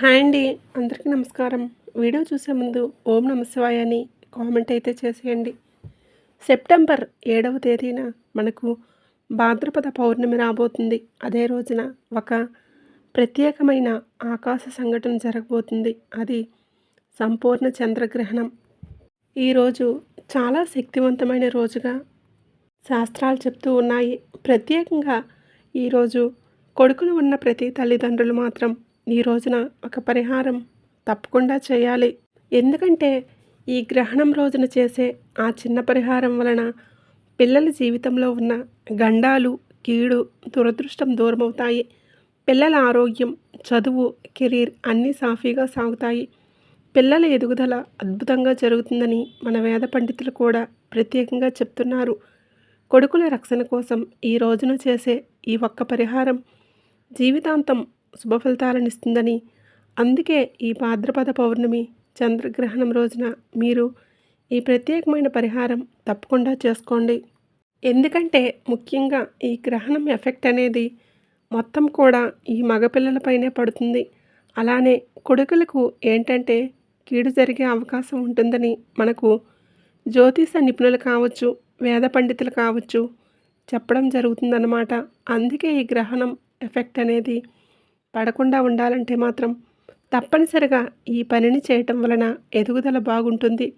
Hi అండి. అందరికీ నమస్కారం. వీడియో చూసే ముందు ఓం నమశివాయ అని కామెంట్ అయితే చేసేయండి. సెప్టెంబర్ ఏడవ తేదీన మనకు భాద్రపద పౌర్ణమి రాబోతుంది. అదే రోజున ఒక ప్రత్యేకమైన ఆకాశ సంఘటన జరగబోతుంది. అది సంపూర్ణ చంద్రగ్రహణం. ఈరోజు చాలా శక్తివంతమైన రోజుగా శాస్త్రాలు చెప్తూ ఉన్నాయి. ప్రత్యేకంగా ఈరోజు కొడుకులు ఉన్న ప్రతి తల్లిదండ్రులు మాత్రం ఈ రోజున ఒక పరిహారం తప్పకుండా చేయాలి. ఎందుకంటే ఈ గ్రహణం రోజున చేసే ఆ చిన్న పరిహారం వలన పిల్లల జీవితంలో ఉన్న గండాలు కీడు దురదృష్టం దూరమవుతాయి. పిల్లల ఆరోగ్యం చదువు కెరీర్ అన్నీ సాఫీగా సాగుతాయి. పిల్లల ఎదుగుదల అద్భుతంగా జరుగుతుందని మన వేద పండితులు కూడా ప్రత్యేకంగా చెప్తున్నారు. కొడుకుల రక్షణ కోసం ఈ రోజున చేసే ఈ ఒక్క పరిహారం జీవితాంతం శుభ ఇస్తుందని. అందుకే ఈ భాద్రపద పౌర్ణమి చంద్రగ్రహణం రోజున మీరు ఈ ప్రత్యేకమైన పరిహారం తప్పకుండా చేసుకోండి. ఎందుకంటే ముఖ్యంగా ఈ గ్రహణం ఎఫెక్ట్ అనేది మొత్తం కూడా ఈ మగపిల్లలపైనే పడుతుంది. అలానే కొడుకులకు ఏంటంటే కీడు జరిగే అవకాశం ఉంటుందని మనకు జ్యోతిష నిపుణులు కావచ్చు వేద పండితులు కావచ్చు చెప్పడం జరుగుతుందన్నమాట. అందుకే ఈ గ్రహణం ఎఫెక్ట్ అనేది పడకుండా ఉండాలంటే మాత్రం తప్పనిసరిగా ఈ పనిని చేయటం వలన ఎదుగుదల బాగుంటుంది.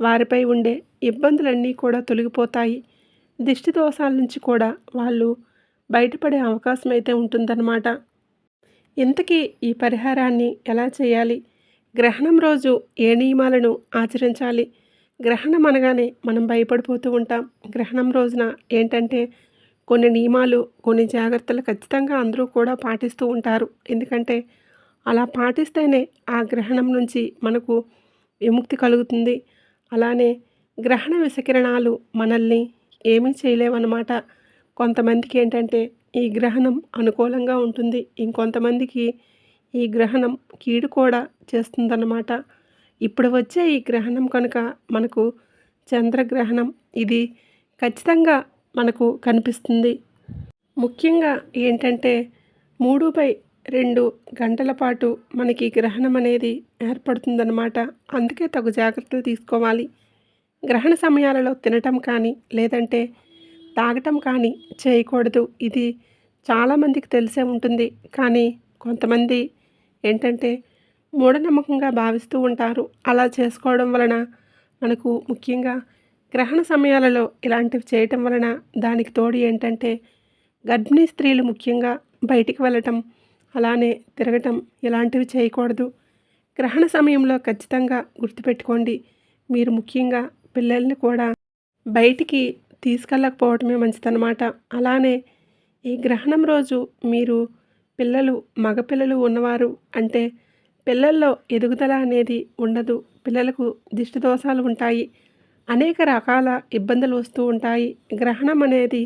వారిపై ఉండే ఇబ్బందులన్నీ కూడా తొలగిపోతాయి. దిష్టి దోషాల నుంచి కూడా వాళ్ళు బయటపడే అవకాశం అయితే ఉంటుందన్నమాట. ఇంతకీ ఈ పరిహారాన్ని ఎలా చేయాలి? గ్రహణం రోజు ఏ నియమాలను ఆచరించాలి? గ్రహణం అనగానే మనం భయపడిపోతూ ఉంటాం. గ్రహణం రోజున ఏంటంటే కొన్ని నియమాలు కొన్ని జాగ్రత్తలు ఖచ్చితంగా అందరూ కూడా పాటిస్తూ ఉంటారు. ఎందుకంటే అలా పాటిస్తేనే ఆ గ్రహణం నుంచి మనకు విముక్తి కలుగుతుంది. అలానే గ్రహణ విషకిరణాలు మనల్ని ఏమీ చేయలేవన్నమాట. కొంతమందికి ఏంటంటే ఈ గ్రహణం అనుకూలంగా ఉంటుంది. ఇంకొంతమందికి ఈ గ్రహణం కీడు కూడా చేస్తుందన్నమాట. ఇప్పుడు వచ్చే ఈ గ్రహణం కనుక మనకు చంద్రగ్రహణం ఇది ఖచ్చితంగా మనకు కనిపిస్తుంది. ముఖ్యంగా ఏంటంటే మూడు బై రెండు గంటల పాటు మనకి గ్రహణం అనేది ఏర్పడుతుందన్నమాట. అందుకే తగు జాగ్రత్తలు తీసుకోవాలి. గ్రహణ సమయాలలో తినటం కానీ లేదంటే తాగటం కానీ చేయకూడదు. ఇది చాలామందికి తెలిసే ఉంటుంది. కానీ కొంతమంది ఏంటంటే మూఢనమ్మకంగా భావిస్తూ ఉంటారు. అలా చేసుకోవడం వలన మనకు ముఖ్యంగా గ్రహణ సమయాలలో ఇలాంటివి చేయటం వలన దానికి తోడు ఏంటంటే గర్భిణీ స్త్రీలు ముఖ్యంగా బయటికి వెళ్ళటం అలానే తిరగటం ఇలాంటివి చేయకూడదు. గ్రహణ సమయంలో ఖచ్చితంగా గుర్తుపెట్టుకోండి. మీరు ముఖ్యంగా పిల్లల్ని కూడా బయటికి తీసుకెళ్ళకపోవటమే మంచిదన్నమాట. అలానే ఈ గ్రహణం రోజు మీరు పిల్లలు మగపిల్లలు ఉన్నవారు అంటే పిల్లల్లో ఎదుగుదల అనేది ఉండదు. పిల్లలకు దిష్టి దోషాలు ఉంటాయి. అనేక రకాల ఇబ్బందులు వస్తూ ఉంటాయి. గ్రహణం అనేది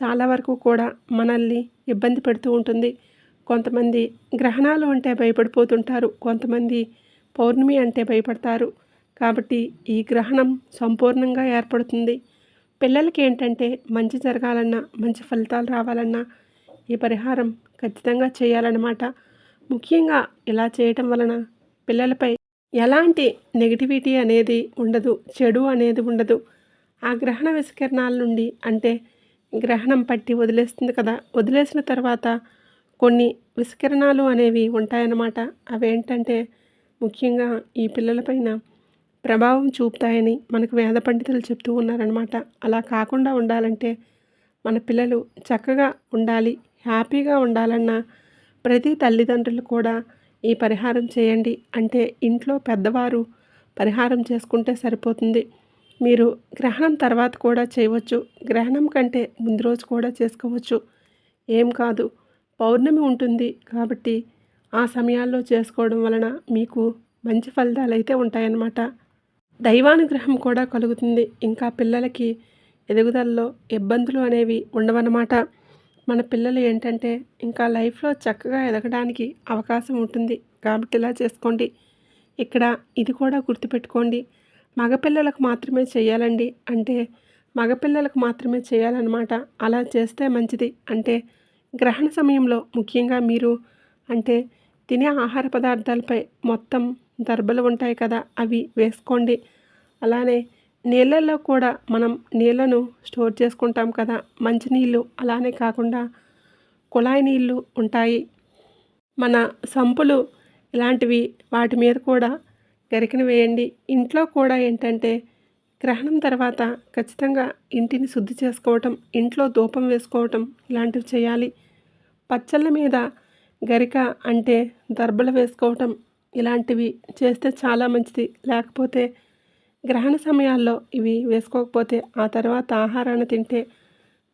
చాలా వరకు కూడా మనల్ని ఇబ్బంది పెడుతూ ఉంటుంది. కొంతమంది గ్రహణాలు అంటే భయపడిపోతుంటారు. కొంతమంది పౌర్ణమి అంటే భయపడతారు. కాబట్టి ఈ గ్రహణం సంపూర్ణంగా ఏర్పడుతుంది. పిల్లలకి ఏంటంటే మంచి జరగాలన్నా మంచి ఫలితాలు రావాలన్నా ఈ పరిహారం ఖచ్చితంగా చేయాలన్నమాట. ముఖ్యంగా ఇలా చేయటం వలన పిల్లలపై ఎలాంటి నెగిటివిటీ అనేది ఉండదు చెడు అనేది ఉండదు. ఆ గ్రహణ విస్కరణాల నుండి అంటే గ్రహణం పట్టి వదిలేస్తుంది కదా. వదిలేసిన తర్వాత కొన్ని విస్కరణాలు అనేవి ఉంటాయన్నమాట. అవేంటంటే ముఖ్యంగా ఈ పిల్లలపైన ప్రభావం చూపుతాయని మనకు వేద పండితులు చెప్తూ ఉన్నారనమాట అలా కాకుండా ఉండాలంటే మన పిల్లలు చక్కగా ఉండాలి హ్యాపీగా ఉండాలన్న ప్రతి తల్లిదండ్రులు కూడా ఈ పరిహారం చేయండి. అంటే ఇంట్లో పెద్దవారు పరిహారం చేసుకుంటే సరిపోతుంది. మీరు గ్రహణం తర్వాత కూడా చేయవచ్చు. గ్రహణం కంటే ముందు రోజు కూడా చేసుకోవచ్చు. ఏం కాదు. పౌర్ణమి ఉంటుంది కాబట్టి ఆ సమయాల్లో చేసుకోవడం వలన మీకు మంచి ఫలితాలు అయితే ఉంటాయన్నమాట. దైవానుగ్రహం కూడా కలుగుతుంది. ఇంకా పిల్లలకి ఎదుగుదలలో ఇబ్బందులు అనేవి ఉండవన్నమాట. మన పిల్లలు ఏంటంటే ఇంకా లైఫ్లో చక్కగా ఎదగడానికి అవకాశం ఉంటుంది. కాబట్టి ఇలా చేసుకోండి. ఇక్కడ ఇది కూడా గుర్తుపెట్టుకోండి. మగపిల్లలకు మాత్రమే చేయాలండి. అంటే మగపిల్లలకు మాత్రమే చేయాలన్నమాట. అలా చేస్తే మంచిది. అంటే గ్రహణ సమయంలో ముఖ్యంగా మీరు అంటే తినే ఆహార పదార్థాలపై మొత్తం దర్బలు ఉంటాయి కదా అవి వేసుకోండి. అలానే నీళ్ళల్లో కూడా మనం నీళ్ళను స్టోర్ చేసుకుంటాం కదా మంచినీళ్ళు. అలానే కాకుండా కుళాయి నీళ్ళు ఉంటాయి. మన సంపులు ఇలాంటివి వాటి మీద కూడా గరికను వేయండి. ఇంట్లో కూడా ఏంటంటే గ్రహణం తర్వాత ఖచ్చితంగా ఇంటిని శుద్ధి చేసుకోవటం ఇంట్లో ధూపం వేసుకోవటం ఇలాంటివి చేయాలి. పచ్చళ్ళ మీద గరిక అంటే దర్బలు వేసుకోవటం ఇలాంటివి చేస్తే చాలా మంచిది. లేకపోతే గ్రహణ సమయాల్లో ఇవి వేసుకోకపోతే ఆ తర్వాత ఆహారాన్ని తింటే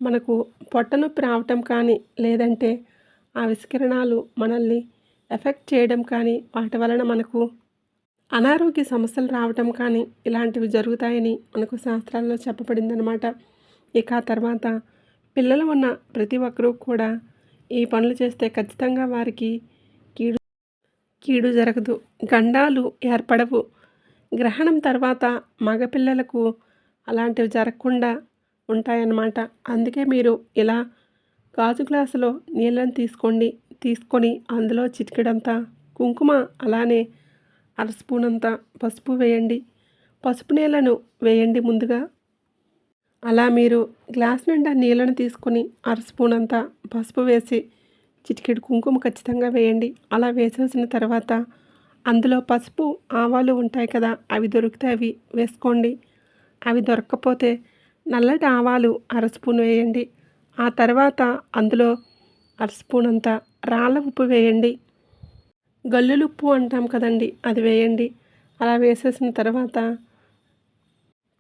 మనకు పొట్ట నొప్పి రావటం కానీ లేదంటే ఆ విస్కిరణాలు మనల్ని ఎఫెక్ట్ చేయడం కానీ వాటి వలన మనకు అనారోగ్య సమస్యలు రావటం కానీ ఇలాంటివి జరుగుతాయని మనకు శాస్త్రాల్లో చెప్పబడిందనమాట ఇక ఆ తర్వాత పిల్లలు ఉన్న ప్రతి ఒక్కరూ కూడా ఈ పనులు చేస్తే ఖచ్చితంగా వారికి కీడు కీడు జరగదు. గండాలు ఏర్పడవు. గ్రహణం తర్వాత మగపిల్లలకు అలాంటివి జరగకుండా ఉంటాయన్నమాట. అందుకే మీరు ఇలా గాజు గ్లాసులో నీళ్ళని తీసుకోండి తీసుకొని అందులో చిటికెడంతా కుంకుమ అలానే అర స్పూన్ అంతా పసుపు వేయండి. పసుపు నీళ్ళను వేయండి ముందుగా. అలా మీరు గ్లాస్ నిండా నీళ్ళను తీసుకొని అర స్పూన్ అంతా పసుపు వేసి చిటికెడు కుంకుమ ఖచ్చితంగా వేయండి. అలా వేసేసిన తర్వాత అందులో పసుపు ఆవాలు ఉంటాయి కదా అవి దొరికితే అవి వేసుకోండి. అవి దొరకకపోతే నల్లటి ఆవాలు అర స్పూన్ వేయండి. ఆ తర్వాత అందులో అర స్పూన్ అంతా రాళ్ళ ఉప్పు వేయండి. గల్లులుప్పు అంటాం కదండి అది వేయండి. అలా వేసేసిన తర్వాత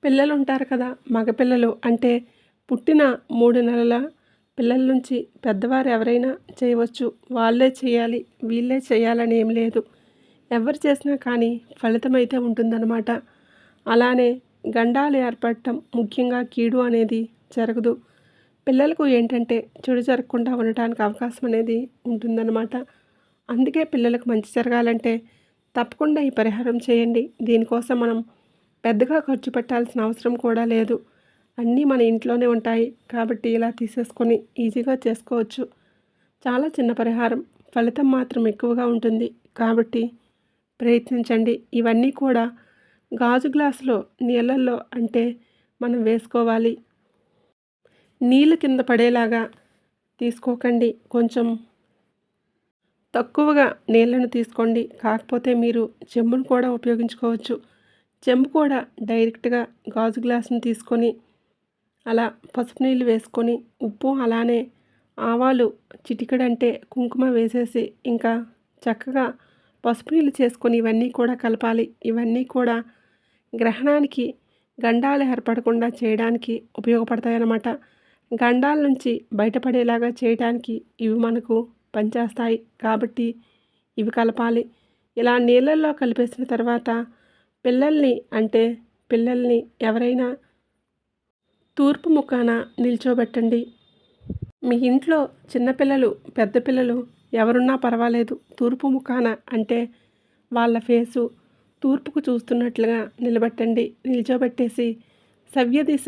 పిల్లలు ఉంటారు కదా మగపిల్లలు అంటే పుట్టిన మూడు నెలల పిల్లల నుంచి పెద్దవారు ఎవరైనా చేయవచ్చు. వాళ్ళే చేయాలి వీళ్ళే చేయాలని ఏం లేదు. ఎవరు చేసినా కానీ ఫలితం అయితే ఉంటుందన్నమాట. అలానే గండాలు ఏర్పడటం ముఖ్యంగా కీడు అనేది జరగదు. పిల్లలకు ఏంటంటే చెడు జరగకుండా ఉండటానికి అవకాశం అనేది ఉంటుందన్నమాట. అందుకే పిల్లలకు మంచి జరగాలంటే తప్పకుండా ఈ పరిహారం చేయండి. దీనికోసం మనం పెద్దగా ఖర్చు పెట్టాల్సిన అవసరం కూడా లేదు. అన్నీ మన ఇంట్లోనే ఉంటాయి కాబట్టి ఇలా తీసేసుకొని ఈజీగా చేసుకోవచ్చు. చాలా చిన్న పరిహారం. ఫలితం మాత్రం ఎక్కువగా ఉంటుంది కాబట్టి ప్రయత్నించండి. ఇవన్నీ కూడా గాజు గ్లాసులో నీళ్ళల్లో అంటే మనం వేసుకోవాలి. నీళ్ళు కింద పడేలాగా తీసుకోకండి. కొంచెం తక్కువగా నీళ్ళను తీసుకోండి. కాకపోతే మీరు చెంబును కూడా ఉపయోగించుకోవచ్చు. చెంబు కూడా డైరెక్ట్గా గాజు గ్లాసును తీసుకొని అలా పసుపు నీళ్ళు వేసుకొని ఉప్పు అలానే ఆవాలు చిటికడంటే కుంకుమ వేసేసి ఇంకా చక్కగా పసుపు నీళ్ళు చేసుకొని ఇవన్నీ కూడా కలపాలి. ఇవన్నీ కూడా గ్రహణానికి గండాలు ఏర్పడకుండా చేయడానికి ఉపయోగపడతాయన్నమాట. గండాల నుంచి బయటపడేలాగా చేయడానికి ఇవి మనకు పనిచేస్తాయి. కాబట్టి ఇవి కలపాలి. ఇలా నీళ్ళల్లో కలిపేసిన తర్వాత పిల్లల్ని అంటే పిల్లల్ని ఎవరైనా తూర్పు ముఖాన నిల్చోబెట్టండి. మీ ఇంట్లో చిన్నపిల్లలు పెద్ద పిల్లలు ఎవరున్నా పర్వాలేదు. తూర్పు ముఖాన అంటే వాళ్ళ ఫేసు తూర్పుకు చూస్తున్నట్లుగా నిలబెట్టండి. నిల్చోబెట్టేసి సవ్య దిశ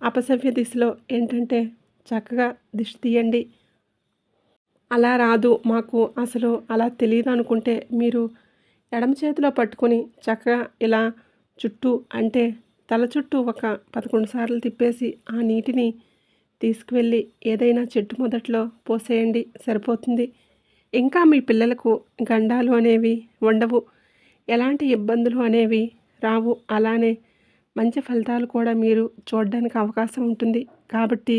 అపసవ్య దిశలో ఏంటంటే చక్కగా దిష్టి తీయండి. అలా రాదు మాకు అసలు. అలా తెలియదు అనుకుంటే మీరు ఎడమ చేతిలో పట్టుకొని చక్కగా ఇలా చుట్టూ అంటే తల చుట్టూ ఒక పదకొండు సార్లు తిప్పేసి ఆ నీటిని తీసుకువెళ్ళి ఏదైనా చెట్టు మొదట్లో పోసేయండి. సరిపోతుంది. ఇంకా మీ పిల్లలకు గండాలు అనేవి ఉండవు. ఎలాంటి ఇబ్బందులు అనేవి రావు. అలానే మంచి ఫలితాలు కూడా మీరు చూడడానికి అవకాశం ఉంటుంది. కాబట్టి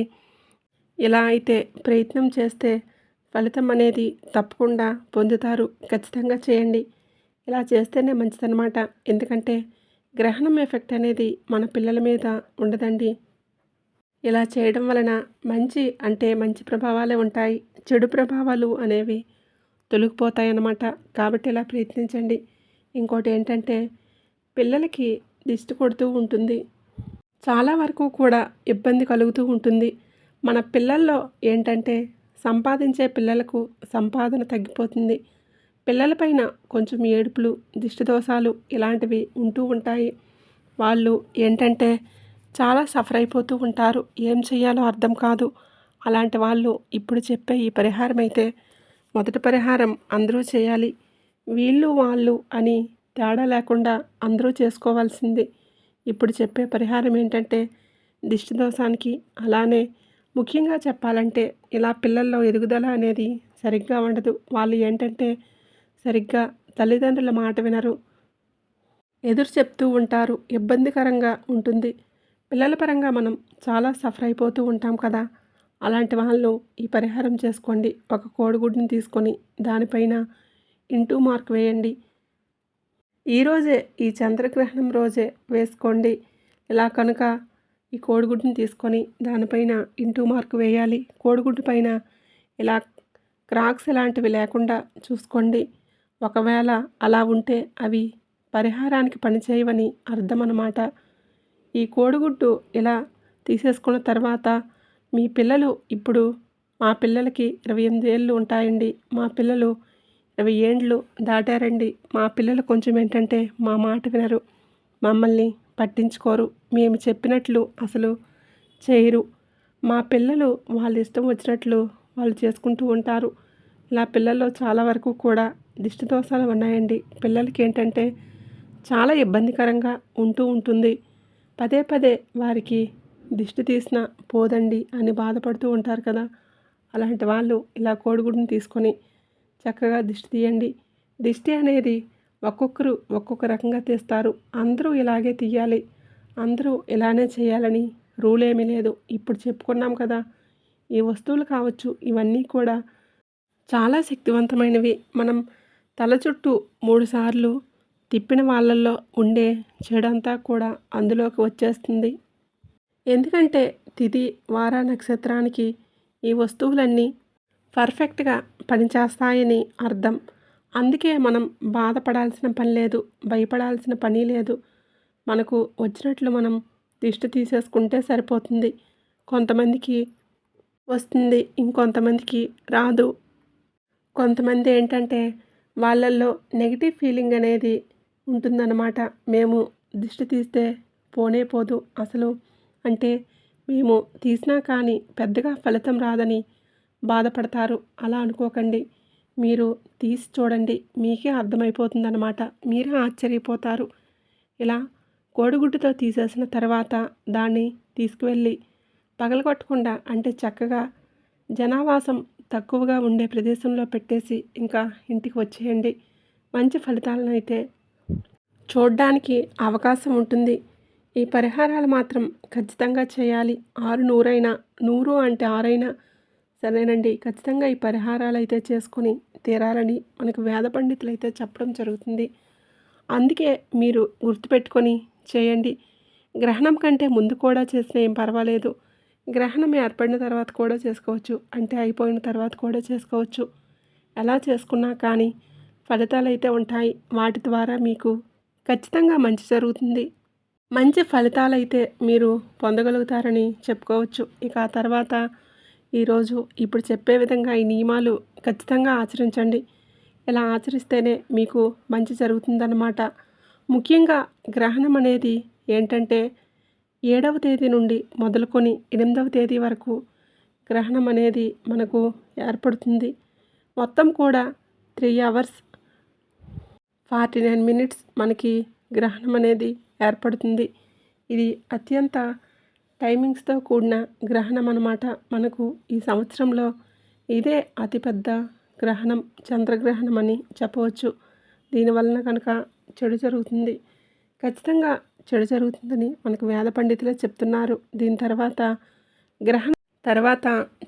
ఇలా అయితే ప్రయత్నం చేస్తే ఫలితం అనేది తప్పకుండా పొందుతారు. ఖచ్చితంగా చేయండి. ఇలా చేస్తేనే మంచిదన్నమాట. ఎందుకంటే గ్రహణం ఎఫెక్ట్ అనేది మన పిల్లల మీద ఉండదండి. ఇలా చేయడం వలన మంచి అంటే మంచి ప్రభావాలే ఉంటాయి. చెడు ప్రభావాలు అనేవి తొలగిపోతాయి అన్నమాట కాబట్టి ఇలా ప్రయత్నించండి. ఇంకోటి ఏంటంటే పిల్లలకి దిష్టి కొడుతూ ఉంటుంది. చాలా వరకు కూడా ఇబ్బంది కలుగుతూ ఉంటుంది. మన పిల్లల్లో ఏంటంటే సంపాదించే పిల్లలకు సంపాదన తగ్గిపోతుంది. పిల్లలపైన కొంచెం ఏడుపులు దిష్టి దోషాలు ఇలాంటివి ఉంటూ ఉంటాయి. వాళ్ళు ఏంటంటే చాలా సఫర్ అయిపోతూ ఉంటారు. ఏం చేయాలో అర్థం కాదు. అలాంటి వాళ్ళు ఇప్పుడు చెప్పే ఈ పరిహారం అయితే మొదటి పరిహారం అందరూ చేయాలి. వీళ్ళు వాళ్ళు అని తేడా లేకుండా అందరూ చేసుకోవాల్సింది. ఇప్పుడు చెప్పే పరిహారం ఏంటంటే దిష్టి దోషానికి అలానే ముఖ్యంగా చెప్పాలంటే ఇలా పిల్లల్లో ఎదుగుదల అనేది సరిగ్గా ఉండదు. వాళ్ళు ఏంటంటే సరిగ్గా తల్లిదండ్రుల మాట వినరు. ఎదురు చెప్తూ ఉంటారు. ఇబ్బందికరంగా ఉంటుంది. పిల్లల పరంగా మనం చాలా సఫర్ అయిపోతూ ఉంటాం కదా. అలాంటి వాళ్ళు ఈ పరిహారం చేసుకోండి. ఒక కోడిగుడ్డుని తీసుకొని దానిపైన ఇంటూ మార్క్ వేయండి. ఈరోజే ఈ చంద్రగ్రహణం రోజే వేసుకోండి. ఇలా కనుక ఈ కోడిగుడ్డుని తీసుకొని దానిపైన ఇంటూ మార్క్ వేయాలి. కోడిగుడ్డు పైన ఇలా క్రాక్స్ ఇలాంటివి లేకుండా చూసుకోండి. ఒకవేళ అలా ఉంటే అవి పరిహారానికి పనిచేయవని అర్థం అన్నమాట ఈ కోడిగుడ్డు ఇలా తీసేసుకున్న తర్వాత మీ పిల్లలు ఇప్పుడు మా పిల్లలకి ఇరవై ఎనిమిది ఏళ్ళు ఉంటాయండి. మా పిల్లలు ఇరవై ఏండ్లు దాటారండి. మా పిల్లలు కొంచెం ఏంటంటే మా మాట వినరు. మమ్మల్ని పట్టించుకోరు. మేము చెప్పినట్లు అసలు చేయరు. మా పిల్లలు వాళ్ళ ఇష్టం వచ్చినట్లు వాళ్ళు చేసుకుంటూ ఉంటారు. ఇలా పిల్లల్లో చాలా వరకు కూడా దిష్టి దోషాలు ఉన్నాయండి. పిల్లలకి ఏంటంటే చాలా ఇబ్బందికరంగా ఉంటూ ఉంటుంది. పదే పదే వారికి దిష్టి తీసిన పోదండి అని బాధపడుతూ ఉంటారు కదా. అలాంటి వాళ్ళు ఇలా కోడిగుడ్డుని తీసుకొని చక్కగా దిష్టి తీయండి. దిష్టి అనేది ఒక్కొక్కరు ఒక్కొక్క రకంగా తీస్తారు. అందరూ ఇలాగే తీయాలి. అందరూ ఇలానే చేయాలని రూల్ ఏమీ లేదు. ఇప్పుడు చెప్పుకున్నాం కదా ఈ వస్తువులు కావచ్చు ఇవన్నీ కూడా చాలా శక్తివంతమైనవి. మనం తల చుట్టూ మూడుసార్లు తిప్పిన వాళ్ళల్లో ఉండే చెడంతా కూడా అందులోకి వచ్చేస్తుంది. ఎందుకంటే తిది వార నక్షత్రానికి ఈ వస్తువులన్నీ పర్ఫెక్ట్గా పనిచేస్తాయని అర్థం. అందుకే మనం బాధపడాల్సిన పని లేదు భయపడాల్సిన పని లేదు. మనకు వచ్చినట్లు మనం దిష్టి తీసేసుకుంటే సరిపోతుంది. కొంతమందికి వస్తుంది ఇంకొంతమందికి రాదు. కొంతమంది ఏంటంటే వాళ్ళల్లో నెగిటివ్ ఫీలింగ్ అనేది ఉంటుందన్నమాట. మేము దిష్టి తీస్తే పోనే పోదు. అసలు అంటే మేము తీసినా కానీ పెద్దగా ఫలితం రాదని బాధపడతారు. అలా అనుకోకండి. మీరు తీసి చూడండి. మీకే అర్థమైపోతుందన్నమాట. మీరే ఆశ్చర్యపోతారు. ఇలా కోడిగుడ్డుతో తీసేసిన తర్వాత దాన్ని తీసుకువెళ్ళి పగలగొట్టకుండా అంటే చక్కగా జనావాసం తక్కువగా ఉండే ప్రదేశంలో పెట్టేసి ఇంకా ఇంటికి వచ్చేయండి. మంచి ఫలితాలను అయితే చూడడానికి అవకాశం ఉంటుంది. ఈ పరిహారాలు మాత్రం ఖచ్చితంగా చేయాలి. ఆరు నూరైనా నూరు అంటే ఆరైనా సరేనండి. ఖచ్చితంగా ఈ పరిహారాలు అయితే చేసుకొని తీరాలని మనకు వేద పండితులు అయితే చెప్పడం జరుగుతుంది. అందుకే మీరు గుర్తుపెట్టుకొని చేయండి. గ్రహణం కంటే ముందు కూడా చేసినా ఏం పర్వాలేదు. గ్రహణం ఏర్పడిన తర్వాత కూడా చేసుకోవచ్చు. అంటే అయిపోయిన తర్వాత కూడా చేసుకోవచ్చు. ఎలా చేసుకున్నా కానీ ఫలితాలు అయితే ఉంటాయి. వాటి ద్వారా మీకు ఖచ్చితంగా మంచి జరుగుతుంది. మంచి ఫలితాలు అయితే మీరు పొందగలుగుతారని చెప్పుకోవచ్చు. ఇక ఆ తర్వాత ఈరోజు ఇప్పుడు చెప్పే విధంగా ఈ నియమాలు ఖచ్చితంగా ఆచరించండి. ఇలా ఆచరిస్తేనే మీకు మంచి జరుగుతుందన్నమాట. ముఖ్యంగా గ్రహణం అనేది ఏంటంటే ఏడవ తేదీ నుండి మొదలుకొని ఎనిమిదవ తేదీ వరకు గ్రహణం అనేది మనకు ఏర్పడుతుంది. మొత్తం కూడా three hours forty nine minutes మనకి గ్రహణం అనేది ఏర్పడుతుంది. ఇది అత్యంత టైమింగ్స్తో కూడిన గ్రహణం అన్నమాట. మనకు ఈ సంవత్సరంలో ఇదే అతిపెద్ద గ్రహణం చంద్రగ్రహణం అని చెప్పవచ్చు. దీనివలన కనుక చెడు జరుగుతుంది. ఖచ్చితంగా చెడు జరుగుతుందని మనకు వేద పండితులే చెప్తున్నారు. దీని తర్వాత గ్రహణం తర్వాత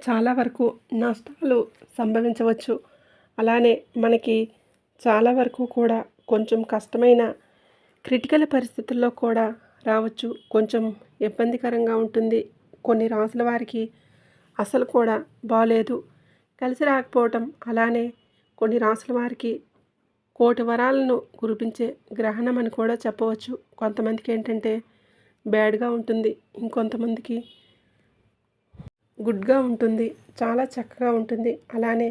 చాలా వరకు నష్టాలు సంభవించవచ్చు. అలానే మనకి చాలా వరకు కూడా కొంచెం కష్టమైన క్రిటికల్ పరిస్థితుల్లో కూడా రావచ్చు. కొంచెం ఇబ్బందికరంగా ఉంటుంది. కొన్ని రాసుల వారికి అసలు కూడా బాగాలేదు కలిసి రాకపోవటం అలానే కొన్ని రాసుల వారికి కోటి వరాలను కురిపించే గ్రహణం అని కూడా చెప్పవచ్చు. కొంతమందికి ఏంటంటే బ్యాడ్గా ఉంటుంది. ఇంకొంతమందికి గుడ్గా ఉంటుంది. చాలా చక్కగా ఉంటుంది. అలానే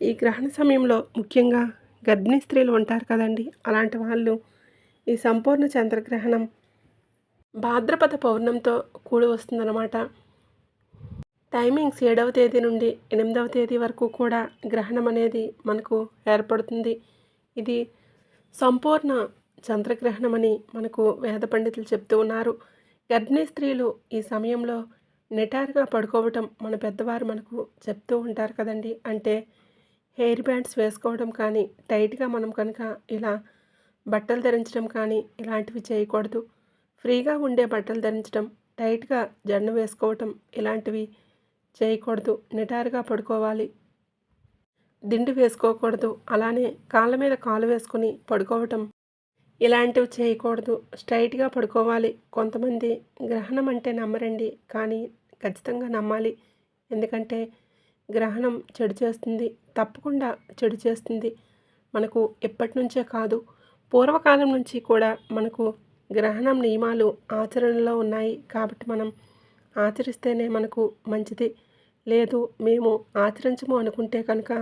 ఈ గ్రహణ సమయంలో ముఖ్యంగా గర్భిణీ స్త్రీలు ఉంటారు కదండి. అలాంటి వాళ్ళు ఈ సంపూర్ణ చంద్రగ్రహణం భాద్రపద పౌర్ణంతో కూడి వస్తుందన్నమాట. టైమింగ్స్ ఏడవ తేదీ నుండి ఎనిమిదవ తేదీ వరకు కూడా గ్రహణం అనేది మనకు ఏర్పడుతుంది. ఇది సంపూర్ణ చంద్రగ్రహణం అని మనకు వేద పండితులు చెప్తూ ఉన్నారు. గర్భిణీ స్త్రీలు ఈ సమయంలో నిటారుగా పడుకోవటం మన పెద్దవారు మనకు చెప్తూ ఉంటారు కదండి. అంటే హెయిర్ బ్యాండ్స్ వేసుకోవడం కానీ టైట్గా మనం కనుక ఇలా బట్టలు ధరించడం కానీ ఇలాంటివి చేయకూడదు. ఫ్రీగా ఉండే బట్టలు ధరించడం టైట్గా జన్ను వేసుకోవటం ఇలాంటివి చేయకూడదు. నిటారుగా పడుకోవాలి. దిండు వేసుకోకూడదు. అలానే కాళ్ళ మీద కాలు వేసుకొని పడుకోవటం ఇలాంటివి చేయకూడదు. స్ట్రైట్గా పడుకోవాలి. కొంతమంది గ్రహణం అంటే నమ్మరండి. కానీ ఖచ్చితంగా నమ్మాలి. ఎందుకంటే గ్రహణం చెడు చేస్తుంది. తప్పకుండా చెడు చేస్తుంది. మనకు ఎప్పటి నుంచే కాదు. పూర్వకాలం నుంచి కూడా మనకు గ్రహణం నియమాలు ఆచరణలో ఉన్నాయి. కాబట్టి మనం ఆచరిస్తేనే మనకు మంచిది. లేదు మేము ఆచరించము అనుకుంటే కనుక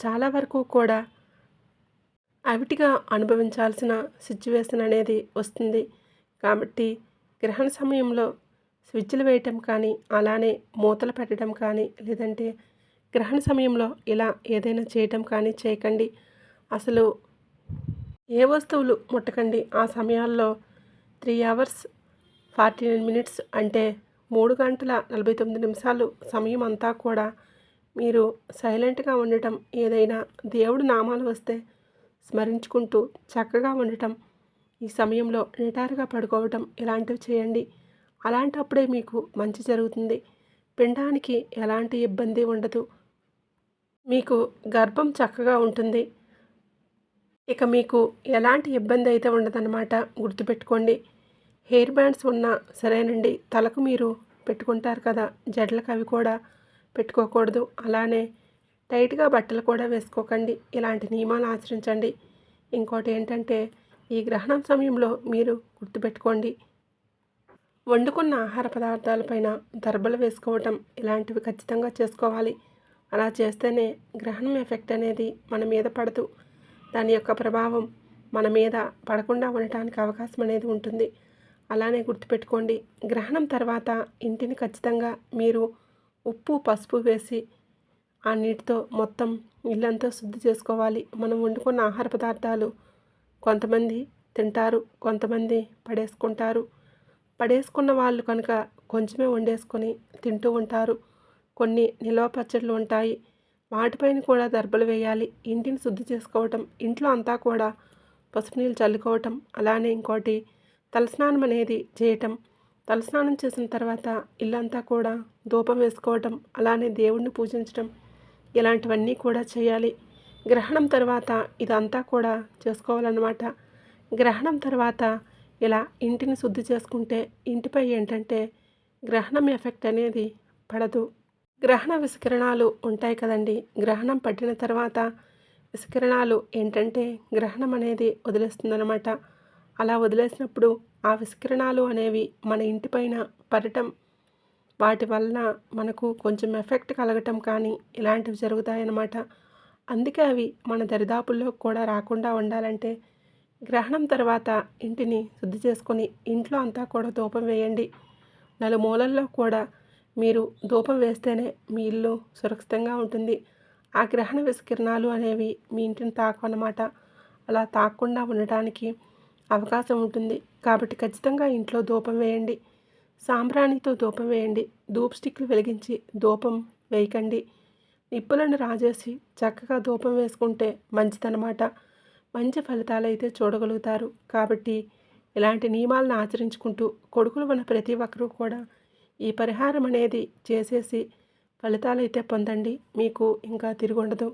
చాలా వరకు కూడా అవిటిగా అనుభవించాల్సిన సిచ్యువేషన్ అనేది వస్తుంది. కాబట్టి గ్రహణ సమయంలో స్విచ్లు వేయటం కానీ అలానే మూతలు పెట్టడం కానీ లేదంటే గ్రహణ సమయంలో ఇలా ఏదైనా చేయటం కానీ చేయకండి. అసలు ఏ వస్తువులు ముట్టకండి? ఆ సమయాల్లో three hours forty nine minutes అంటే మూడు గంటల నలభై తొమ్మిది నిమిషాలు సమయం అంతా కూడా మీరు సైలెంట్గా ఉండటం ఏదైనా దేవుడు నామాలు వస్తే స్మరించుకుంటూ చక్కగా ఉండటం ఈ సమయంలో నిటారుగా పడుకోవటం ఇలాంటివి చేయండి. అలాంటప్పుడే మీకు మంచి జరుగుతుంది. పిండానికి ఎలాంటి ఇబ్బంది ఉండదు. మీకు గర్భం చక్కగా ఉంటుంది. ఇక మీకు ఎలాంటి ఇబ్బంది అయితే ఉండదన్నమాట గుర్తుపెట్టుకోండి. హెయిర్ బ్యాండ్స్ ఉన్నా సరేనండి తలకు మీరు పెట్టుకుంటారు కదా జడలకు అవి కూడా పెట్టుకోకూడదు. అలానే టైట్గా బట్టలు కూడా వేసుకోకండి ఇలాంటి నియమాలు ఆచరించండి. ఇంకోటి ఏంటంటే ఈ గ్రహణం సమయంలో మీరు గుర్తుపెట్టుకోండి. వండుకున్న ఆహార పదార్థాలపైన దర్బలు వేసుకోవటం ఇలాంటివి ఖచ్చితంగా చేసుకోవాలి. అలా చేస్తేనే గ్రహణం ఎఫెక్ట్ అనేది మన మీద పడదు. దాని యొక్క ప్రభావం మన మీద పడకుండా ఉండటానికి అవకాశం అనేది ఉంటుంది. అలానే గుర్తుపెట్టుకోండి గ్రహణం తర్వాత ఇంటిని ఖచ్చితంగా మీరు ఉప్పు పసుపు వేసి ఆ నీటితో మొత్తం ఇల్లంతా శుద్ధి చేసుకోవాలి. మనం వండుకున్న ఆహార పదార్థాలు కొంతమంది తింటారు కొంతమంది పడేసుకుంటారు. పడేసుకున్న వాళ్ళు కనుక కొంచెమే వండేసుకొని తింటూ ఉంటారు. కొన్ని నిల్వ పచ్చళ్ళు ఉంటాయి వాటిపైన కూడా దర్బలు వేయాలి. ఇంటిని శుద్ధి చేసుకోవటం ఇంట్లో అంతా కూడా పసుపు నీళ్ళు చల్లుకోవటం అలానే ఇంకోటి తలస్నానం అనేది చేయటం. తలస్నానం చేసిన తర్వాత ఇల్లంతా కూడా ధూపం వేసుకోవటం అలానే దేవుణ్ణి పూజించటం ఇలాంటివన్నీ కూడా చేయాలి. గ్రహణం తర్వాత ఇదంతా కూడా చేసుకోవాలన్నమాట. గ్రహణం తర్వాత ఇలా ఇంటిని శుద్ధి చేసుకుంటే ఇంటిపై ఏంటంటే గ్రహణం ఎఫెక్ట్ అనేది పడదు. గ్రహణ విస్కరణాలు ఉంటాయి కదండి. గ్రహణం పట్టిన తర్వాత విస్కిరణాలు ఏంటంటే గ్రహణం అనేది వదిలేస్తుందన్నమాట. అలా వదిలేసినప్పుడు ఆ విస్కరణాలు అనేవి మన ఇంటిపైన పడటం వాటి వలన మనకు కొంచెం ఎఫెక్ట్ కలగటం కానీ ఇలాంటివి జరుగుతాయన్నమాట. అందుకే అవి మన దరిదాపుల్లో కూడా రాకుండా ఉండాలంటే గ్రహణం తర్వాత ఇంటిని శుద్ధి చేసుకొని ఇంట్లో అంతా కూడా ధూపం వేయండి. నలుమూలల్లో కూడా మీరు ధూపం వేస్తేనే మీ ఇల్లు సురక్షితంగా ఉంటుంది. ఆ గ్రహణ విస్కిరణాలు అనేవి మీ ఇంటిని తాకవన్నమాట. అలా తాకకుండా ఉండటానికి అవకాశం ఉంటుంది. కాబట్టి ఖచ్చితంగా ఇంట్లో ధూపం వేయండి. సాంబ్రాణితో ధూపం వేయండి. ధూప్ స్టిక్లు వెలిగించి ధూపం వేయకండి. నిప్పులను రాజేసి చక్కగా ధూపం వేసుకుంటే మంచిదన్నమాట. మంచి ఫలితాలు అయితే చూడగలుగుతారు. కాబట్టి ఇలాంటి నియమాలను ఆచరించుకుంటూ కొడుకులు ఉన్న ప్రతి ఒక్కరూ కూడా ఈ పరిహారం అనేది చేసేసి ఫలితాలు అయితే పొందండి. మీకు ఇంకా తిరుగుండదు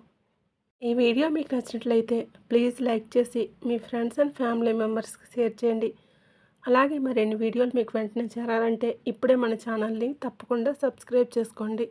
ఈ వీడియో మీకు నచ్చినట్లయితే ప్లీజ్ లైక్ చేసి మీ ఫ్రెండ్స్ అండ్ ఫ్యామిలీ మెంబర్స్కి షేర్ చేయండి. అలాగే మరిన్ని వీడియోలు మీకు వెంటనే చేరాలంటే ఇప్పుడే మన ఛానల్ని తప్పకుండా సబ్స్క్రైబ్ చేసుకోండి.